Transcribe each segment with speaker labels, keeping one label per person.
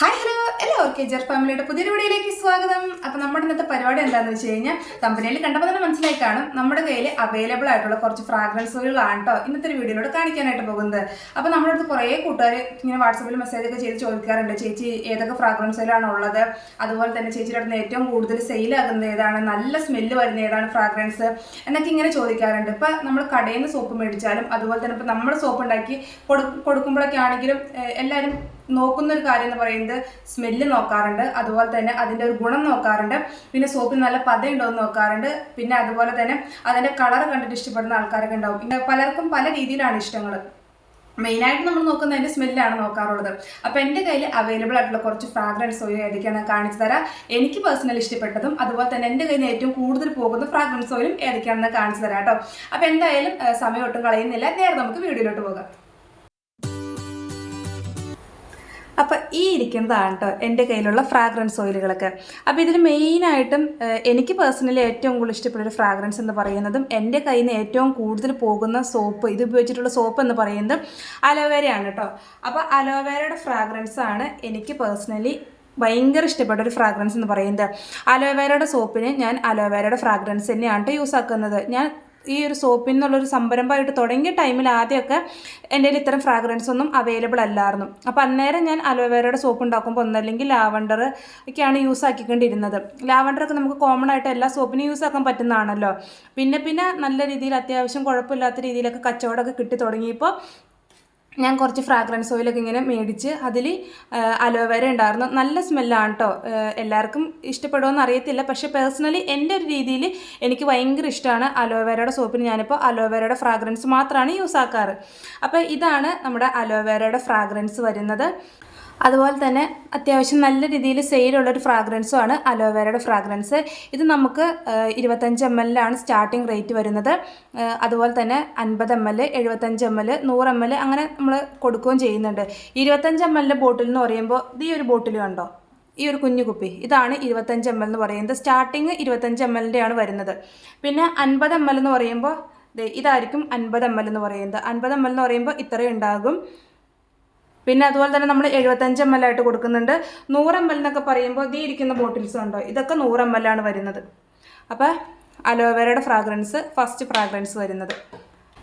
Speaker 1: Hi hello എല്ലാവർക്കും ജർ ഫാമിലിയുടെ പുതിയൊരു വീഡിയോയിലേക്ക് സ്വാഗതം. അപ്പോൾ നമ്മുടെ ഇന്നത്തെ പരിപാടി എന്താണെന്ന് വെച്ച് കഴിഞ്ഞാൽ കമ്പനിയിൽ കണ്ടപ്പോൾ തന്നെ മനസ്സിലായി കാണും. നമ്മുടെ കയ്യിൽ അവൈലബിൾ ആയിട്ടുള്ള കുറച്ച് ഫ്രാഗ്രൻസുകളാണ് കേട്ടോ ഇന്നത്തെ ഒരു വീഡിയോയിലൂടെ കാണിക്കാനായിട്ട് പോകുന്നത്. അപ്പോൾ നമ്മുടെ അടുത്ത് കുറേ കൂട്ടുകാർ ഇങ്ങനെ വാട്സപ്പിൽ മെസ്സേജ് ഒക്കെ ചെയ്ത് ചോദിക്കാറുണ്ട്. ചേച്ചി ഏതൊക്കെ ഫ്രാഗ്രൻസുകളാണ് ഉള്ളത്? അതുപോലെ തന്നെ ചേച്ചിയുടെ അടുത്ത് ഏറ്റവും കൂടുതൽ സെയിലാകുന്ന ഏതാണ്? നല്ല സ്മെല്ല് വരുന്ന ഏതാണ് ഫ്രാഗ്രൻസ് എന്നൊക്കെ ഇങ്ങനെ ചോദിക്കാറുണ്ട്. ഇപ്പം നമ്മൾ കടയിൽ നിന്ന് സോപ്പ് മേടിച്ചാലും അതുപോലെ തന്നെ ഇപ്പം നമ്മൾ സോപ്പ് ഉണ്ടാക്കി കൊടുക്കുമ്പോഴൊക്കെ ആണെങ്കിലും എല്ലാവരും നോക്കുന്ന ഒരു കാര്യം എന്ന് പറയുന്നത് സ്മെല്ല് നോക്കാറുണ്ട്. അതുപോലെ തന്നെ അതിന്റെ ഒരു ഗുണം നോക്കാറുണ്ട്. പിന്നെ സോപ്പിന് നല്ല പതയുണ്ടോ എന്ന് നോക്കാറുണ്ട്. പിന്നെ അതുപോലെ തന്നെ അതിന്റെ കളർ കണ്ടിട്ട് ഇഷ്ടപ്പെടുന്ന ആൾക്കാരൊക്കെ ഉണ്ടാവും. പിന്നെ പലർക്കും പല രീതിയിലാണ് ഇഷ്ടങ്ങൾ മെയിനായിട്ട് നമ്മൾ നോക്കുന്നത് അതിന്റെ സ്മെല്ലാണ് നോക്കാറുള്ളത്. അപ്പോൾ എന്റെ കയ്യിൽ അവൈലബിൾ ആയിട്ടുള്ള കുറച്ച് ഫ്രാഗ്രൻസ് ഓയിൽ ഏതൊക്കെയാണ് ഞാൻ കാണിച്ചു തരാം. എനിക്ക് പേഴ്സണലി ഇഷ്ടപ്പെട്ടതും അതുപോലെ തന്നെ എന്റെ കയ്യിൽ ഏറ്റവും കൂടുതൽ പോകുന്ന ഫ്രാഗ്രൻസ് ഓയിലും ഏതൊക്കെയാണെന്ന് കാണിച്ചു തരാം കേട്ടോ. അപ്പോൾ എന്തായാലും സമയം ഒട്ടും കളയുന്നില്ല. നേരെ നമുക്ക് വീഡിയോയിലോട്ട് പോകാം. അപ്പോൾ ഈ ഇരിക്കുന്നതാണ് കേട്ടോ എന്റെ കയ്യിലുള്ള ഫ്രാഗ്രൻസ് ഓയിലുകളൊക്കെ അപ്പോൾ ഇതിൽ മെയിനായിട്ടും എനിക്ക് പേഴ്സണലി ഏറ്റവും കൂടുതൽ ഇഷ്ടപ്പെട്ടൊരു ഫ്രാഗ്രൻസ് എന്ന് പറയുന്നതും എന്റെ കയ്യിൽ നിന്ന് ഏറ്റവും കൂടുതൽ പോകുന്ന സോപ്പ് ഇത് ഉപയോഗിച്ചിട്ടുള്ള സോപ്പ് എന്ന് പറയുന്നത് അലോവേരയാണ് കേട്ടോ അപ്പോൾ അലോവേരയുടെ ഫ്രാഗ്രൻസ് ആണ് എനിക്ക് പേഴ്സണലി ഭയങ്കര ഇഷ്ടപ്പെട്ട ഒരു ഫ്രാഗ്രൻസ് എന്ന് പറയുന്നത്. അലോവേരയുടെ സോപ്പിന് ഞാൻ അലോവേരയുടെ ഫ്രാഗ്രൻസ് തന്നെയാണ് യൂസ് ആക്കുന്നത്. ഞാൻ ഈ ഒരു സോപ്പിൽ നിന്നുള്ളൊരു സംരംഭമായിട്ട് തുടങ്ങിയ ടൈമിൽ ആദ്യമൊക്കെ എന്റെ കയ്യിൽ ഇത്തരം ഫ്രാഗ്രൻസ് ഒന്നും അവൈലബിൾ അല്ലായിരുന്നു. അപ്പോൾ അന്നേരം ഞാൻ അലോവേരയുടെ സോപ്പ് ഉണ്ടാക്കുമ്പോൾ ഒന്നല്ലെങ്കിൽ ലാവണ്ടർ ഒക്കെയാണ് യൂസ് ആക്കിക്കൊണ്ടിരുന്നത്. ലാവണ്ടറൊക്കെ നമുക്ക് കോമൺ ആയിട്ട് എല്ലാ സോപ്പിനും യൂസ് ആക്കാൻ പറ്റുന്നതാണല്ലോ. പിന്നെ പിന്നെ നല്ല രീതിയിൽ അത്യാവശ്യം കുഴപ്പമില്ലാത്ത രീതിയിലൊക്കെ കച്ചവടമൊക്കെ കിട്ടി തുടങ്ങിയപ്പോൾ ഞാൻ കുറച്ച് ഫ്രാഗ്രൻസ് ഓയിലൊക്കെ ഇങ്ങനെ മേടിച്ച് അതിൽ അലോവേര ഉണ്ടായിരുന്നു. നല്ല സ്മെല്ലാണ് കേട്ടോ എല്ലാവർക്കും ഇഷ്ടപ്പെടുമെന്ന് അറിയത്തില്ല. പക്ഷേ പേഴ്സണലി എന്റെ ഒരു രീതിയിൽ എനിക്ക് ഭയങ്കര ഇഷ്ടമാണ് അലോവേരയുടെ സോപ്പിന് ഞാനിപ്പോൾ അലോവേരയുടെ ഫ്രാഗ്രൻസ് മാത്രമാണ് യൂസ് ആക്കാറ്. അപ്പോൾ ഇതാണ് നമ്മുടെ അലോവേരയുടെ ഫ്രാഗ്രൻസ് വരുന്നത്. അതുപോലെ തന്നെ അത്യാവശ്യം നല്ല രീതിയിൽ സെയിലുള്ളൊരു ഫ്രാഗ്രൻസും ആണ് അലോവേരയുടെ ഫ്രാഗ്രൻസ് ഇത് നമുക്ക് ഇരുപത്തഞ്ച് എം എല്ലാണ് സ്റ്റാർട്ടിംഗ് റേറ്റ് വരുന്നത്. അതുപോലെ തന്നെ അൻപത് എം എൽ എഴുപത്തഞ്ച് എം എൽ നൂറ് എം എൽ അങ്ങനെ നമ്മൾ കൊടുക്കുകയും ചെയ്യുന്നുണ്ട്. ഇരുപത്തഞ്ച് എം എല്ലിന്റെ ബോട്ടിൽ എന്ന് പറയുമ്പോൾ ഈ ഒരു ബോട്ടിൽ കണ്ടോ? ഈ ഒരു കുഞ്ഞു കുപ്പി. ഇതാണ് ഇരുപത്തഞ്ച് എം എൽ എന്ന് പറയുന്നത്. സ്റ്റാർട്ടിങ് ഇരുപത്തഞ്ച് എം എല്ലിന്റെ ആണ് വരുന്നത്. പിന്നെ അൻപത് എം എൽ എന്ന് പറയുമ്പോൾ ഇതായിരിക്കും അൻപത് എം എൽ എന്ന് പറയുന്നത്. അൻപത് എം എൽ എന്ന് പറയുമ്പോൾ ഇത്രയും ഉണ്ടാകും. പിന്നെ അതുപോലെ തന്നെ നമ്മൾ എഴുപത്തഞ്ച് എം എൽ ആയിട്ട് കൊടുക്കുന്നുണ്ട്. നൂറ് എം എൽ എന്നൊക്കെ പറയുമ്പോൾ ഇതേ ഇരിക്കുന്ന ബോട്ടിൽസ് ഉണ്ടോ ഇതൊക്കെ നൂറ് എം എൽ ആണ് വരുന്നത്. അപ്പോൾ അലോവേരയുടെ ഫ്രാഗ്രൻസ് ഫസ്റ്റ് ഫ്രാഗ്രൻസ് വരുന്നത്.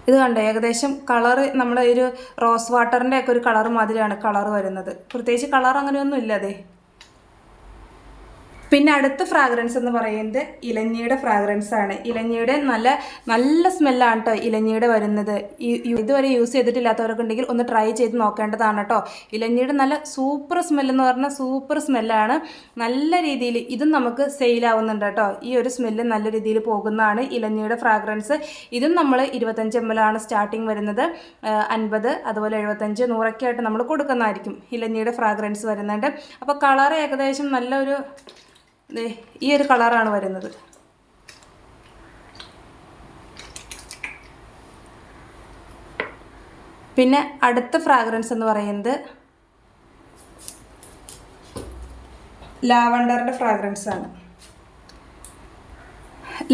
Speaker 1: ഇത് കണ്ടോ? ഏകദേശം കളറ് നമ്മുടെ ഒരു റോസ് വാട്ടറിന്റെ ഒക്കെ ഒരു കളർ മാതിരിയാണ് കളർ വരുന്നത്. പ്രത്യേകിച്ച് കളർ അങ്ങനെയൊന്നും ഇല്ല പിന്നെ അടുത്ത ഫ്രാഗ്രൻസ് എന്ന് പറയുന്നത് ഇലഞ്ഞിയുടെ ഫ്രാഗ്രൻസ് ആണ്. ഇലഞ്ഞിയുടെ നല്ല നല്ല സ്മെല്ലാണ് കേട്ടോ ഇലഞ്ഞിയുടെ വരുന്നത്. ഇതുവരെ യൂസ് ചെയ്തിട്ടില്ലാത്തവരൊക്കെ ഉണ്ടെങ്കിൽ ഒന്ന് ട്രൈ ചെയ്ത് നോക്കേണ്ടതാണ് കേട്ടോ ഇലഞ്ഞിയുടെ നല്ല സൂപ്പർ സ്മെല്ലെന്ന് പറഞ്ഞാൽ സൂപ്പർ സ്മെല്ലാണ് നല്ല രീതിയിൽ ഇതും നമുക്ക് സെയിലാവുന്നുണ്ട് കേട്ടോ ഈ ഒരു സ്മെല്ല് നല്ല രീതിയിൽ പോകുന്നതാണ് ഇലഞ്ഞിയുടെ ഫ്രാഗ്രൻസ് ഇതും നമ്മൾ ഇരുപത്തഞ്ച് എം ആണ് സ്റ്റാർട്ടിങ് വരുന്നത്. അൻപത് അതുപോലെ എഴുപത്തഞ്ച് നൂറൊക്കെ ആയിട്ട് നമ്മൾ കൊടുക്കുന്നതായിരിക്കും ഇലഞ്ഞിയുടെ ഫ്രാഗ്രൻസ് വരുന്നുണ്ട് അപ്പോൾ കളർ ഏകദേശം നല്ലൊരു ഈ ഒരു കളറാണ് വരുന്നത്. പിന്നെ അടുത്ത ഫ്രാഗ്രൻസ് എന്ന് പറയുന്നത് ലാവണ്ടറിന്റെ ഫ്രാഗ്രൻസ് ആണ്.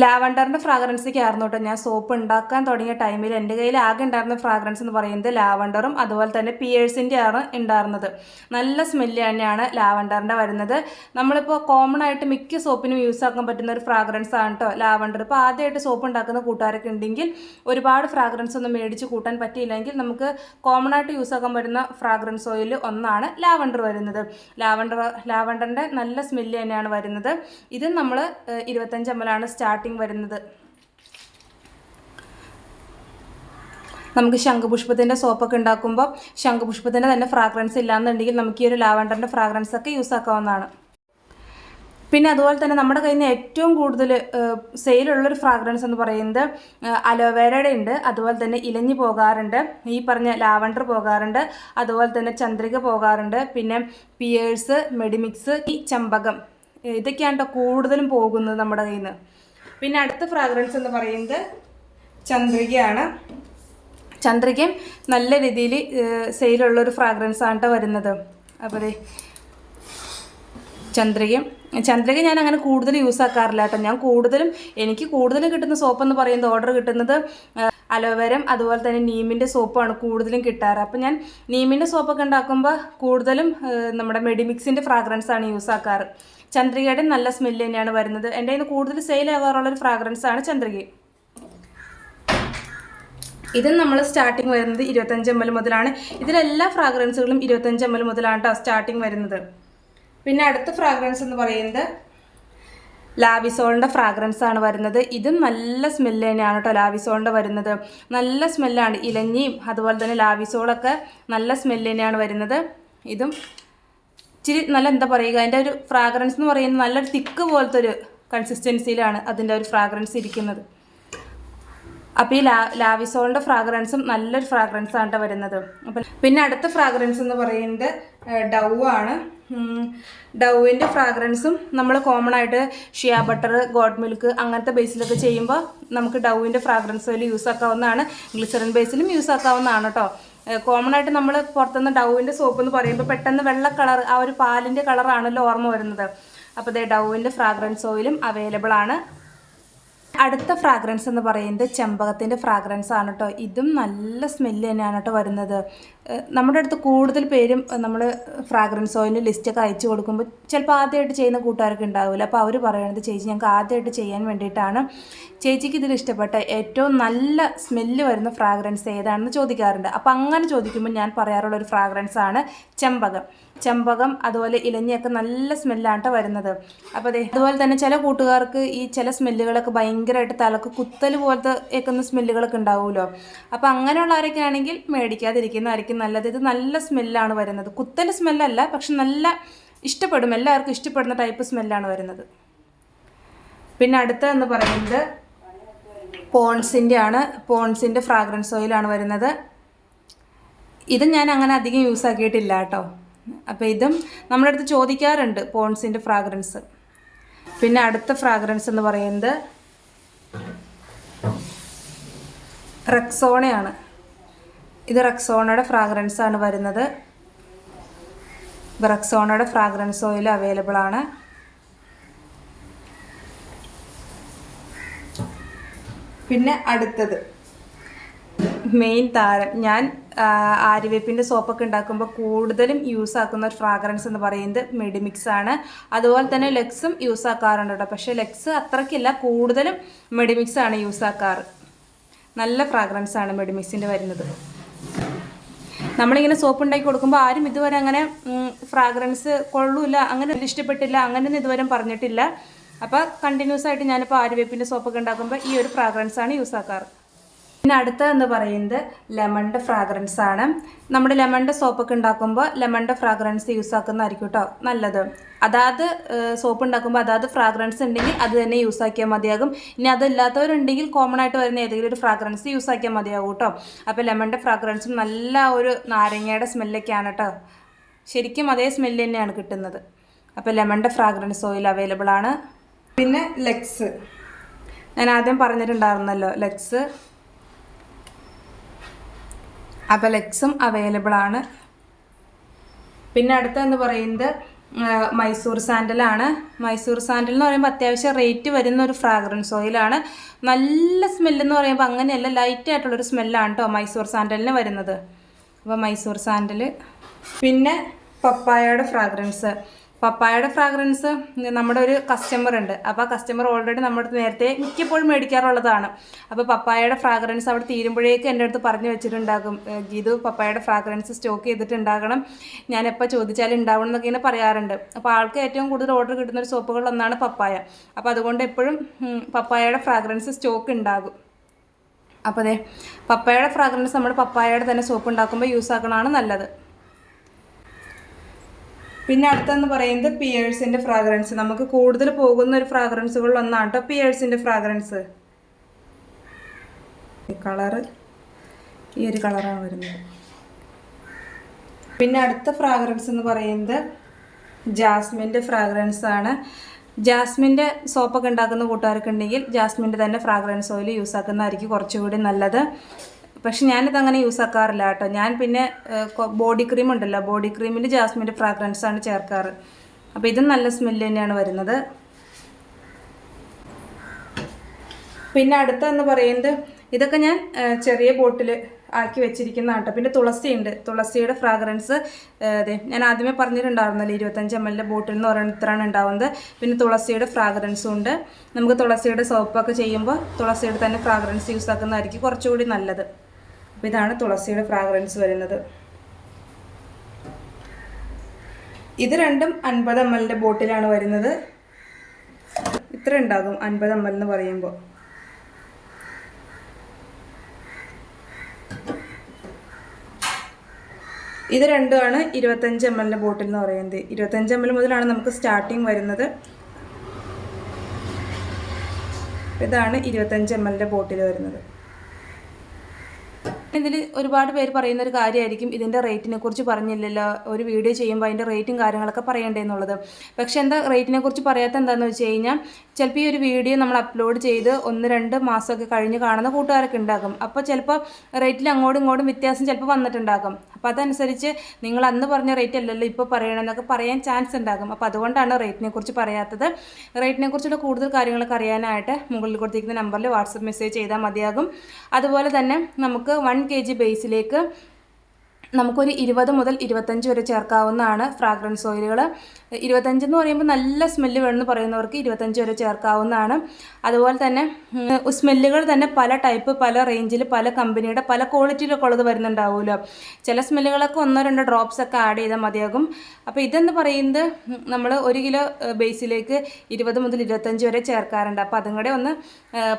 Speaker 1: ലാവണ്ടറിന്റെ ഫ്രാഗ്രൻസിക്കായിരുന്നു കേട്ടോ ഞാൻ സോപ്പ് ഉണ്ടാക്കാൻ തുടങ്ങിയ ടൈമിൽ എന്റെ കയ്യിൽ ആകെ ഉണ്ടായിരുന്ന ഫ്രാഗ്രൻസ് എന്ന് പറയുന്നത് ലാവണ്ടറും അതുപോലെ തന്നെ പിയേഴ്സിന്റെ ആണ് ഉണ്ടായിരുന്നത്. നല്ല സ്മെല്ല് തന്നെയാണ് ലാവണ്ടറിന്റെ വരുന്നത്. നമ്മളിപ്പോൾ കോമൺ ആയിട്ട് മിക്ക സോപ്പിനും യൂസ് ആക്കാൻ പറ്റുന്ന ഒരു ഫ്രാഗ്രൻസ് ആണ് കേട്ടോ ലാവണ്ടർ. ഇപ്പോൾ ആദ്യമായിട്ട് സോപ്പ് ഉണ്ടാക്കുന്ന കൂട്ടുകാരൊക്കെ ഉണ്ടെങ്കിൽ ഒരുപാട് ഫ്രാഗ്രൻസ് ഒന്നും മേടിച്ച് കൂട്ടാൻ പറ്റിയില്ലെങ്കിൽ നമുക്ക് കോമൺ ആയിട്ട് യൂസ് ആക്കാൻ പറ്റുന്ന ഫ്രാഗ്രൻസ് ഓയിൽ ഒന്നാണ് ലാവണ്ടർ വരുന്നത്. ലാവണ്ടർ ലാവണ്ടറിന്റെ നല്ല സ്മെല്ല് തന്നെയാണ് വരുന്നത്. ഇത് നമ്മൾ ഇരുപത്തഞ്ച് എം ആണ് സ്റ്റാർട്ടിങ് വരുന്നത്. നമുക്ക് ശംഖുപുഷ്പത്തിന്റെ സോപ്പൊക്കെ ഉണ്ടാക്കുമ്പോൾ ശംഖുപുഷ്പത്തിന്റെ തന്നെ ഫ്രാഗ്രൻസ് ഇല്ലാന്നുണ്ടെങ്കിൽ നമുക്ക് ഈ ഒരു ലാവണ്ടറിന്റെ ഫ്രാഗ്രൻസ് ഒക്കെ യൂസ് ആക്കാവുന്നതാണ്. പിന്നെ അതുപോലെ തന്നെ നമ്മുടെ കയ്യിൽ നിന്ന് ഏറ്റവും കൂടുതൽ സെയിലുള്ളൊരു ഫ്രാഗ്രൻസ് എന്ന് പറയുന്നത് അലോവേരയുടെ ഉണ്ട്. അതുപോലെ തന്നെ ഇലഞ്ഞി പോകാറുണ്ട്. ഈ പറഞ്ഞ ലാവണ്ടർ പോകാറുണ്ട്. അതുപോലെ തന്നെ ചന്ദ്രിക പോകാറുണ്ട്. പിന്നെ പിയേഴ്സ് മെഡിമിക്സ് ഈ ചമ്പകം ഇതൊക്കെയാണ് കേട്ടോ കൂടുതലും പോകുന്നത് നമ്മുടെ കയ്യിൽ നിന്ന് പിന്നെ അടുത്ത ഫ്രാഗ്രൻസ് എന്ന് പറയുന്നത് ചന്ദ്രികയാണ്. ചന്ദ്രികയും നല്ല രീതിയിൽ സെയിലുള്ളൊരു ഫ്രാഗ്രൻസ് ആണ് കേട്ടോ വരുന്നത്. അപ്പോൾ ദേ ചന്ദ്രികയും ചന്ദ്രിക ഞാൻ അങ്ങനെ കൂടുതൽ യൂസ് ആക്കാറില്ല കേട്ടോ ഞാൻ കൂടുതലും എനിക്ക് കൂടുതൽ കിട്ടുന്ന സോപ്പ് എന്ന് പറയുന്നത് ഓർഡർ കിട്ടുന്നത് അലോവേരം അതുപോലെ തന്നെ നീമിന്റെ സോപ്പാണ് കൂടുതലും കിട്ടാറ്. അപ്പോൾ ഞാൻ നീമിന്റെ സോപ്പൊക്കെ ഉണ്ടാക്കുമ്പോൾ കൂടുതലും നമ്മുടെ മെഡിമിക്സിന്റെ ഫ്രാഗ്രൻസ് ആണ് യൂസ് ആക്കാറ്. ചന്ദ്രികയുടെ നല്ല സ്മെല്ല് തന്നെയാണ് വരുന്നത്. എന്റെ കയ്യിൽ നിന്ന് കൂടുതൽ സെയിൽ ആകാറുള്ള ഒരു ഫ്രാഗ്രൻസ് ആണ് ചന്ദ്രിക ഇത് നമ്മൾ സ്റ്റാർട്ടിങ് വരുന്നത് ഇരുപത്തഞ്ച് എം എൽ മുതലാണ്. ഇതിലെല്ലാ ഫ്രാഗ്രൻസുകളും ഇരുപത്തഞ്ച് എം എൽ മുതലാണ് കേട്ടോ സ്റ്റാർട്ടിങ് വരുന്നത്. പിന്നെ അടുത്ത ഫ്രാഗ്രൻസ് എന്ന് പറയുന്നത് ലാവിസോളിന്റെ ഫ്രാഗ്രൻസ് ആണ് വരുന്നത്. ഇതും നല്ല സ്മെല്ല് തന്നെയാണ് കേട്ടോ ലാവിസോളിന്റെ വരുന്നത്. നല്ല സ്മെല്ലാണ് ഇലഞ്ഞിയും അതുപോലെ തന്നെ ലാവിസോളൊക്കെ നല്ല സ്മെല്ല് തന്നെയാണ് വരുന്നത്. ഇതും ഇച്ചിരി നല്ല എന്താ പറയുക അതിന്റെ ഒരു ഫ്രാഗ്രൻസ് എന്ന് പറയുന്നത് നല്ലൊരു തിക്ക് പോലത്തെ ഒരു കൺസിസ്റ്റൻസിയിലാണ് അതിന്റെ ഒരു ഫ്രാഗ്രൻസ് ഇരിക്കുന്നത്. അപ്പോൾ ഈ ലാ ലാവിസോളിന്റെ ഫ്രാഗ്രൻസും നല്ലൊരു ഫ്രാഗ്രൻസ് ആണ് വരുന്നത്. അപ്പം പിന്നെ അടുത്ത ഫ്രാഗ്രൻസ് എന്ന് പറയുന്നത് ഡൗ ആണ്. ഡൗവിന്റെ ഫ്രാഗ്രൻസും നമ്മൾ കോമൺ ആയിട്ട് ഷിയ ബട്ടർ ഗോഡ് മിൽക്ക് അങ്ങനത്തെ ബേസിലൊക്കെ ചെയ്യുമ്പോൾ നമുക്ക് ഡൗവിന്റെ ഫ്രാഗ്രൻസ് ഓയിൽ യൂസ് ആക്കാവുന്നതാണ്. ഗ്ലിസറിൻ ബേസിലും യൂസ് ആക്കാവുന്നതാണ് കേട്ടോ കോമൺ ആയിട്ട് നമ്മൾ പുറത്തുനിന്ന് ഡൗവിന്റെ സോപ്പ് എന്ന് പറയുമ്പോൾ പെട്ടെന്ന് വെള്ള കളർ ആ ഒരു പാലിന്റെ കളറാണല്ലോ ഓർമ്മ വരുന്നത്. അപ്പോൾ ദേ ഡൗവിന്റെ ഫ്രാഗ്രൻസ് ഓയിലും അവൈലബിൾ ആണ്. അടുത്ത ഫ്രാഗ്രൻസ് എന്ന് പറയുന്നത് ചെമ്പകത്തിന്റെ ഫ്രാഗ്രൻസ് ആണ് കേട്ടോ ഇതും നല്ല സ്മെല്ല് തന്നെയാണ് കേട്ടോ വരുന്നത്. നമ്മുടെ അടുത്ത് കൂടുതൽ പേരും നമ്മൾ ഫ്രാഗ്രൻസ് ഓയിലിന്റെ ലിസ്റ്റൊക്കെ അയച്ചു കൊടുക്കുമ്പോൾ ചിലപ്പോൾ ആദ്യമായിട്ട് ചെയ്യുന്ന കൂട്ടുകാർക്ക് ഉണ്ടാവില്ല അപ്പോൾ അവർ പറയണത് ചേച്ചി ഞങ്ങൾക്ക് ആദ്യമായിട്ട് ചെയ്യാൻ വേണ്ടിയിട്ടാണ്. ചേച്ചിക്ക് ഇതിൽ ഇഷ്ടപ്പെട്ട ഏറ്റവും നല്ല സ്മെല്ല് വരുന്ന ഫ്രാഗ്രൻസ് ഏതാണെന്ന് ചോദിക്കാറുണ്ട്. അപ്പോൾ അങ്ങനെ ചോദിക്കുമ്പോൾ ഞാൻ പറയാറുള്ള ഒരു ഫ്രാഗ്രൻസ് ആണ് ചെമ്പകം. ചെമ്പകം അതുപോലെ ഇലഞ്ഞിയൊക്കെ നല്ല സ്മെല്ലാണ് വരുന്നത്. അപ്പോൾ അതെ അതുപോലെ തന്നെ ചില കൂട്ടുകാർക്ക് ഈ ചില സ്മെല്ലുകളൊക്കെ ഭയങ്കരമായിട്ട് തലക്ക് കുത്തൽ പോലത്തെ ഏക്കുന്ന സ്മെല്ലുകളൊക്കെ ഉണ്ടാവുമല്ലോ അപ്പോൾ അങ്ങനെയുള്ളവരൊക്കെ ആണെങ്കിൽ മേടിക്കാതിരിക്കുന്നതായിരിക്കും നല്ലത്. ഇത് നല്ല സ്മെല്ലാണ് വരുന്നത്. കുത്തൽ സ്മെല്ലല്ല പക്ഷെ നല്ല ഇഷ്ടപ്പെടും. എല്ലാവർക്കും ഇഷ്ടപ്പെടുന്ന ടൈപ്പ് സ്മെല്ലാണ് വരുന്നത്. പിന്നെ അടുത്ത എന്ന് പറയുന്നത് പോൺസിന്റെ ആണ് പോൺസിന്റെ ഫ്രാഗ്രൻസ് ഓയിലാണ് വരുന്നത്. ഇത് ഞാൻ അങ്ങനെ അധികം യൂസ് ആക്കിയിട്ടില്ല കേട്ടോ അപ്പോൾ ഇതും നമ്മുടെ അടുത്ത് ചോദിക്കാറുണ്ട് പോൺസിന്റെ ഫ്രാഗ്രൻസ്. പിന്നെ അടുത്ത ഫ്രാഗ്രൻസ് എന്ന് പറയുന്നത് റെക്സോണയാണ്. ഇത് റെക്സോണയുടെ ഫ്രാഗ്രൻസ് ആണ് വരുന്നത്. റെക്സോണയുടെ ഫ്രാഗ്രൻസ് ഓയിൽ അവൈലബിൾ ആണ്. പിന്നെ അടുത്തത്. മെയിൻ താരം. ഞാൻ ആര്യവേപ്പിന്റെ സോപ്പൊക്കെ ഉണ്ടാക്കുമ്പോൾ കൂടുതലും യൂസ് ആക്കുന്ന ഒരു ഫ്രാഗ്രൻസ് എന്ന് പറയുന്നത് മെഡിമിക്സ് ആണ്. അതുപോലെ തന്നെ ലെക്സും യൂസ് ആക്കാറുണ്ട് കേട്ടോ. പക്ഷേ ലെക്സ് അത്രയ്ക്കില്ല കൂടുതലും മെഡിമിക്സ് ആണ് യൂസ് ആക്കാറ്. നല്ല ഫ്രാഗ്രൻസ് ആണ് മെഡിമിക്സിന്റെ വരുന്നത്. നമ്മളിങ്ങനെ സോപ്പ് ഉണ്ടാക്കി കൊടുക്കുമ്പോൾ ആരും ഇതുവരെ അങ്ങനെ ഫ്രാഗ്രൻസ് കൊള്ളൂല അങ്ങനെ ഇഷ്ടപ്പെട്ടില്ല അങ്ങനെയൊന്നും ഇതുവരെ പറഞ്ഞിട്ടില്ല. അപ്പോൾ കണ്ടിന്യൂസ് ആയിട്ട് ഞാനിപ്പോൾ ആര്യവേപ്പിന്റെ സോപ്പൊക്കെ ഉണ്ടാക്കുമ്പോൾ ഈ ഒരു ഫ്രാഗ്രൻസ് ആണ് യൂസ് ആക്കാറ്. പിന്നെ അടുത്തതെന്ന് പറയുന്നത് ലെമണിന്റെ ഫ്രാഗ്രൻസ് ആണ്. നമ്മുടെ ലെമണിന്റെ സോപ്പൊക്കെ ഉണ്ടാക്കുമ്പോൾ ലെമണിന്റെ ഫ്രാഗ്രൻസ് യൂസ് ആക്കുന്നതായിരിക്കും കേട്ടോ നല്ലത്. അതാത് സോപ്പ് ഉണ്ടാക്കുമ്പോൾ അതാത് ഫ്രാഗ്രൻസ് ഉണ്ടെങ്കിൽ അത് തന്നെ യൂസ് ആക്കിയാൽ മതിയാകും. ഇനി അതല്ലാത്തവരുണ്ടെങ്കിൽ കോമൺ ആയിട്ട് വരുന്ന ഏതെങ്കിലും ഒരു ഫ്രാഗ്രൻസ് യൂസ് ആക്കിയാൽ മതിയാകും കേട്ടോ അപ്പോൾ ലെമണിന്റെ ഫ്രാഗ്രൻസും നല്ല ഒരു നാരങ്ങയുടെ സ്മെല്ലൊക്കെയാണ് കേട്ടോ ശരിക്കും അതേ സ്മെല്ല് തന്നെയാണ് കിട്ടുന്നത്. അപ്പോൾ ലെമണിന്റെ ഫ്രാഗ്രൻസ് ഓയിൽ അവൈലബിൾ ആണ്. പിന്നെ ലെക്സ് ഞാൻ ആദ്യം പറഞ്ഞിട്ടുണ്ടായിരുന്നല്ലോ ലെക്സ് അപ്പോൾ ലെക്സും അവൈലബിൾ ആണ്. പിന്നെ അടുത്തെന്ന് പറയുന്നത് മൈസൂർ സാൻഡലാണ് മൈസൂർ സാൻഡൽ എന്ന് പറയുമ്പോൾ അത്യാവശ്യം റേറ്റ് വരുന്ന ഒരു ഫ്രാഗ്രൻസ് ഓയിലാണ് നല്ല സ്മെല്ലെന്ന് പറയുമ്പോൾ അങ്ങനെയല്ല ലൈറ്റ് ആയിട്ടുള്ളൊരു സ്മെല്ലാണ് കേട്ടോ മൈസൂർ സാൻഡലിന് വരുന്നത്. അപ്പോൾ മൈസൂർ സാൻഡൽ പിന്നെ പപ്പായയുടെ ഫ്രാഗ്രൻസ് പപ്പായയുടെ ഫ്രാഗ്രൻസ് നമ്മുടെ ഒരു കസ്റ്റമർ ഉണ്ട്. അപ്പോൾ ആ കസ്റ്റമർ ഓൾറെഡി നമ്മുടെ നേരത്തെ മിക്കപ്പോഴും മേടിക്കാറുള്ളതാണ്. അപ്പോൾ പപ്പായയുടെ ഫ്രാഗ്രൻസ് അവിടെ തീരുമ്പോഴേക്ക് എന്റെ അടുത്ത് പറഞ്ഞു വെച്ചിട്ടുണ്ടാകും "ഏഹ് ഗീതു പപ്പായയുടെ ഫ്രാഗ്രൻസ് സ്റ്റോക്ക് ചെയ്തിട്ടുണ്ടാകണം. ഞാൻ എപ്പോൾ ചോദിച്ചാലും ഉണ്ടാവണം എന്നൊക്കെ ഇങ്ങനെ പറയാറുണ്ട്. അപ്പോൾ ആൾക്ക് ഏറ്റവും കൂടുതൽ ഓർഡർ കിട്ടുന്ന ഒരു സോപ്പുകളിൽ ഒന്നാണ് പപ്പായ. അപ്പോൾ അതുകൊണ്ട് എപ്പോഴും പപ്പായയുടെ ഫ്രാഗ്രൻസ് സ്റ്റോക്ക് ഉണ്ടാകും. അപ്പോൾ അതെ പപ്പായയുടെ ഫ്രാഗ്രൻസ് നമ്മൾ പപ്പായയുടെ തന്നെ സോപ്പ് ഉണ്ടാക്കുമ്പോൾ യൂസ് ആക്കണമാണ് നല്ലത്. പിന്നെ അടുത്തെന്ന് പറയുന്നത് പിയേഴ്സിന്റെ ഫ്രാഗ്രൻസ്. നമുക്ക് കൂടുതൽ പോകുന്ന ഒരു ഫ്രാഗ്രൻസുകളിൽ ഒന്നാണ് കേട്ടോ പിയേഴ്സിന്റെ ഫ്രാഗ്രൻസ്. കളറ് ഈ ഒരു കളറാണ് വരുന്നത്. പിന്നെ അടുത്ത ഫ്രാഗ്രൻസ് എന്ന് പറയുന്നത് ജാസ്മിന്റെ ഫ്രാഗ്രൻസ് ആണ്. ജാസ്മിന്റെ സോപ്പൊക്കെ ഉണ്ടാക്കുന്ന കൂട്ടുകാർക്ക് ഉണ്ടെങ്കിൽ ജാസ്മിന്റെ തന്നെ ഫ്രാഗ്രൻസ് ഓയിൽ യൂസ് ആക്കുന്നതായിരിക്കും കുറച്ചുകൂടി നല്ലത്. പക്ഷെ ഞാനിത് അങ്ങനെ യൂസ് ആക്കാറില്ല കേട്ടോ. ഞാൻ പിന്നെ ബോഡി ക്രീം ഉണ്ടല്ലോ. ബോഡി ക്രീമിൽ ജാസ്മിന്റെ ആണ് ചേർക്കാറ്. അപ്പോൾ ഇതും നല്ല സ്മെല്ല് തന്നെയാണ് വരുന്നത്. പിന്നെ അടുത്തെന്ന് പറയുന്നത് ഇതൊക്കെ ഞാൻ ചെറിയ ബോട്ടിൽ ആക്കി വെച്ചിരിക്കുന്ന കേട്ടോ. പിന്നെ തുളസി ഉണ്ട് തുളസിയുടെ ഫ്രാഗ്രൻസ് അതെ ഞാൻ ആദ്യമേ പറഞ്ഞിട്ടുണ്ടായിരുന്നല്ലോ ഇരുപത്തഞ്ച് എം എല്ലിന്റെ ബോട്ടിൽ എന്ന് പറയുന്നത് ഇത്രയാണ് ഉണ്ടാവുന്നത്. പിന്നെ തുളസിയുടെ ഫ്രാഗ്രൻസും ഉണ്ട്. നമുക്ക് തുളസിയുടെ സോപ്പൊക്കെ ചെയ്യുമ്പോൾ തുളസിയുടെ തന്നെ ഫ്രാഗ്രൻസ് യൂസ് ആക്കുന്നതായിരിക്കും കുറച്ചുകൂടി നല്ലത്. അപ്പോൾ ഇതാണ് തുളസിയുടെ ഫ്രാഗ്രൻസ് വരുന്നത്. ഇത് രണ്ടും അൻപത് എം എല്ലിന്റെ ബോട്ടിലാണ് വരുന്നത്. ഇത്ര ഉണ്ടാകും അൻപത് എം എൽ എന്ന് പറയുമ്പോൾ ഇത് രണ്ടുമാണ് ഇരുപത്തഞ്ച് എം എല്ലിന്റെ ബോട്ടിൽ എന്ന് പറയുന്നത്. ഇരുപത്തഞ്ച് എം എൽ മുതലാണ് നമുക്ക് സ്റ്റാർട്ടിങ് വരുന്നത്. ഇതാണ് ഇരുപത്തഞ്ച് എം എല്ലിന്റെ ബോട്ടിൽ വരുന്നത്. ഇതിൽ ഒരുപാട് പേര് പറയുന്ന ഒരു കാര്യമായിരിക്കും ഇതിന്റെ റേറ്റിനെ കുറിച്ച് പറഞ്ഞില്ലല്ലോ. ഒരു വീഡിയോ ചെയ്യുമ്പോൾ അതിന്റെ റേറ്റും കാര്യങ്ങളൊക്കെ പറയണ്ടേ എന്നുള്ളത്. പക്ഷേ എന്താ റേറ്റിനെ കുറിച്ച് പറയാത്ത എന്താണെന്ന് വെച്ച് കഴിഞ്ഞാൽ ചിലപ്പോൾ ഈ ഒരു വീഡിയോ നമ്മൾ അപ്ലോഡ് ചെയ്ത് ഒന്ന് രണ്ട് മാസമൊക്കെ കഴിഞ്ഞ് കാണുന്ന കൂട്ടുകാരൊക്കെ ഉണ്ടാകും. അപ്പോൾ ചിലപ്പോൾ റേറ്റിൽ അങ്ങോട്ടും ഇങ്ങോട്ടും വ്യത്യാസം ചിലപ്പോൾ വന്നിട്ടുണ്ടാകും. അപ്പോൾ അതനുസരിച്ച് നിങ്ങൾ അന്ന് പറഞ്ഞ റേറ്റ് അല്ലല്ലോ ഇപ്പോൾ പറയണമെന്നൊക്കെ പറയാൻ ചാൻസ് ഉണ്ടാകും. അപ്പോൾ അതുകൊണ്ടാണ് റേറ്റിനെ കുറിച്ച് പറയാത്തത്. റേറ്റിനെ കുറിച്ചുള്ള കൂടുതൽ കാര്യങ്ങളൊക്കെ അറിയാനായിട്ട് മുകളിൽ കൊടുത്തിരിക്കുന്ന നമ്പറിൽ വാട്സപ്പ് മെസ്സേജ് ചെയ്താൽ മതിയാകും. അതുപോലെ തന്നെ നമുക്ക് വൺ കെ ജി ബേസിലേക്ക് നമുക്കൊരു ഇരുപത് മുതൽ ഇരുപത്തഞ്ച് വരെ ചേർക്കാവുന്നതാണ് ഫ്രാഗ്രൻസ് ഓയിലുകൾ ഇരുപത്തഞ്ച് എന്ന് പറയുമ്പോൾ നല്ല സ്മെല്ല് വേണമെന്ന് പറയുന്നവർക്ക് ഇരുപത്തഞ്ച് വരെ ചേർക്കാവുന്നതാണ്. അതുപോലെ തന്നെ സ്മെല്ലുകൾ തന്നെ പല ടൈപ്പ് പല റേഞ്ചിൽ പല കമ്പനിയുടെ പല ക്വാളിറ്റിയിലൊക്കെ ഉള്ളത് വരുന്നുണ്ടാവുമല്ലോ. ചില സ്മെല്ലുകളൊക്കെ ഒന്നോ രണ്ടോ ഡ്രോപ്സ് ഒക്കെ ആഡ് ചെയ്താൽ മതിയാകും. അപ്പോൾ ഇതെന്ന് പറയുന്നത് നമ്മൾ ഒരു കിലോ ബേസിലേക്ക് ഇരുപത് മുതൽ ഇരുപത്തഞ്ച് വരെ ചേർക്കാറുണ്ട്. അപ്പോൾ അതും കൂടെ ഒന്ന്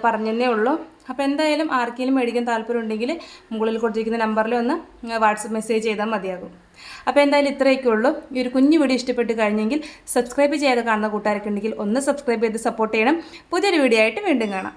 Speaker 1: പറഞ്ഞതേ ഉള്ളൂ. അപ്പോൾ എന്തായാലും ആർക്കെങ്കിലും മേടിക്കാൻ താല്പര്യം ഉണ്ടെങ്കിൽ മുകളിൽ കൊടുത്തിരിക്കുന്ന നമ്പറിൽ ഒന്ന് വാട്സപ്പ് മെസ്സേജ് ചെയ്താൽ മതിയാകും. അപ്പോൾ എന്തായാലും ഇത്രയൊക്കെ ഉള്ളൂ. ഈ ഒരു കുഞ്ഞു വീഡിയോ ഇഷ്ടപ്പെട്ട് കഴിഞ്ഞെങ്കിൽ സബ്സ്ക്രൈബ് ചെയ്യാതെ കാണുന്ന കൂട്ടുകാരൊക്കെ ഉണ്ടെങ്കിൽ ഒന്ന് സബ്സ്ക്രൈബ് ചെയ്ത് സപ്പോർട്ട് ചെയ്യണം. പുതിയൊരു വീഡിയോ ആയിട്ട് വീണ്ടും കാണാം.